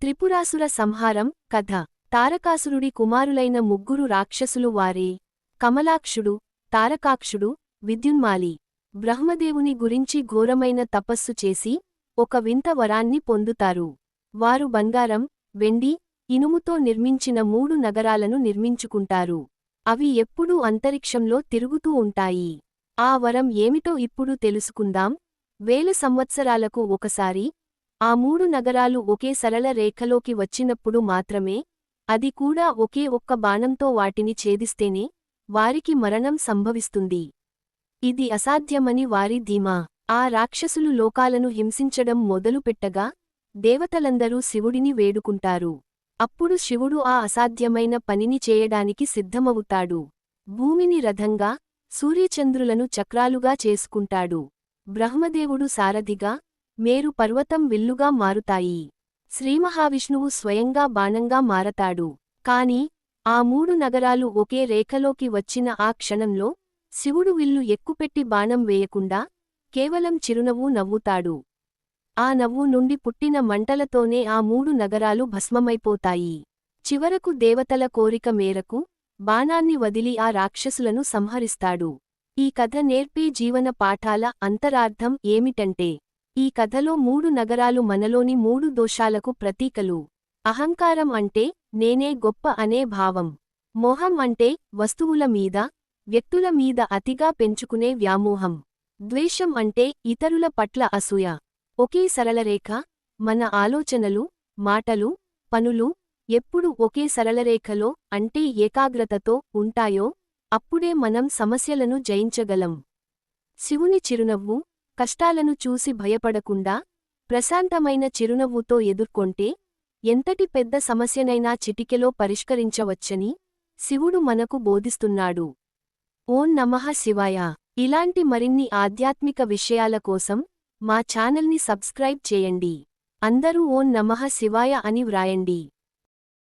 త్రిపురాసుర సంహారం కథ. తారకాసురుడి కుమారులైన ముగ్గురు రాక్షసులు వారే. కమలాక్షుడు తారకాక్షుడు విద్యున్మాలి. బ్రహ్మదేవుని గురించి ఘోరమైన తపస్సు చేసి ఒక వింత వరాన్ని పొందుతారు. వారు బంగారం వెండి ఇనుముతో నిర్మించిన మూడు నగరాలను నిర్మించుకుంటారు. అవి ఎప్పుడూ అంతరిక్షంలో తిరుగుతూ ఉంటాయి. ఆ వరం ఏమిటో ఇప్పుడు తెలుసుకుందాం. వేల సంవత్సరాలకు ఒకసారి ఆ మూడు నగరాలు ఒకే సరళ రేఖలోకి వచ్చినప్పుడు మాత్రమే అది కూడా ఒకే ఒక్క బాణంతో వాటిని ఛేదిస్తేనే వారికి మరణం సంభవిస్తుంది. ఇది అసాధ్యమని వారి ధీమా. ఆ రాక్షసులు లోకాలను హింసించడం మొదలుపెట్టగా దేవతలందరూ శివుడిని వేడుకుంటారు. అప్పుడు శివుడు ఆ అసాధ్యమైన పనిని చేయడానికి సిద్ధమవుతాడు. భూమిని రథంగా సూర్యచంద్రులను చక్రాలుగా చేసుకుంటాడు. బ్రహ్మదేవుడు సారథిగా మేరు పర్వతం విల్లుగా మారుతాయి. శ్రీమహావిష్ణువు స్వయంగా బాణంగా మారతాడు. కాని ఆ మూడు నగరాలు ఒకే రేఖలోకి వచ్చిన ఆ క్షణంలో శివుడు విల్లు ఎక్కుపెట్టి బాణం వేయకుండా కేవలం చిరునవ్వు నవ్వుతాడు. ఆ నవ్వు నుండి పుట్టిన మంటలతోనే ఆ మూడు నగరాలు భస్మమైపోతాయి. చివరకు దేవతల కోరిక మేరకు బాణాన్ని వదిలి ఆ రాక్షసులను సంహరిస్తాడు. ఈ కథ నేర్పే జీవన పాఠాల అంతరార్థం ఏమిటంటే ఈ కథలో మూడు నగరాలు మనలోని మూడు దోషాలకు ప్రతీకలు. అహంకారం అంటే నేనే గొప్ప అనే భావం. మోహం అంటే వస్తువుల మీద వ్యక్తుల మీద అతిగా పెంచుకునే వ్యామోహం. ద్వేషం అంటే ఇతరుల పట్ల అసూయ. ఒకే సరళరేఖ మన ఆలోచనలు మాటలు పనులు ఎప్పుడు ఒకే సరళరేఖలో అంటే ఏకాగ్రతతో ఉంటాయో అప్పుడే మనం సమస్యలను జయించగలం. శివుని చిరునవ్వు కష్టాలను చూసి భయపడకుండా ప్రశాంతమైన చిరునవ్వుతో ఎదుర్కొంటే ఎంతటి పెద్ద సమస్యనైనా చిటికెలో పరిష్కరించవచ్చని శివుడు మనకు బోధిస్తున్నాడు. ఓం నమః శివాయ. ఇలాంటి మరిన్ని ఆధ్యాత్మిక విషయాల కోసం మా ఛానల్ని సబ్స్క్రైబ్ చేయండి. అందరూ ఓం నమః శివాయ అని వ్రాయండి.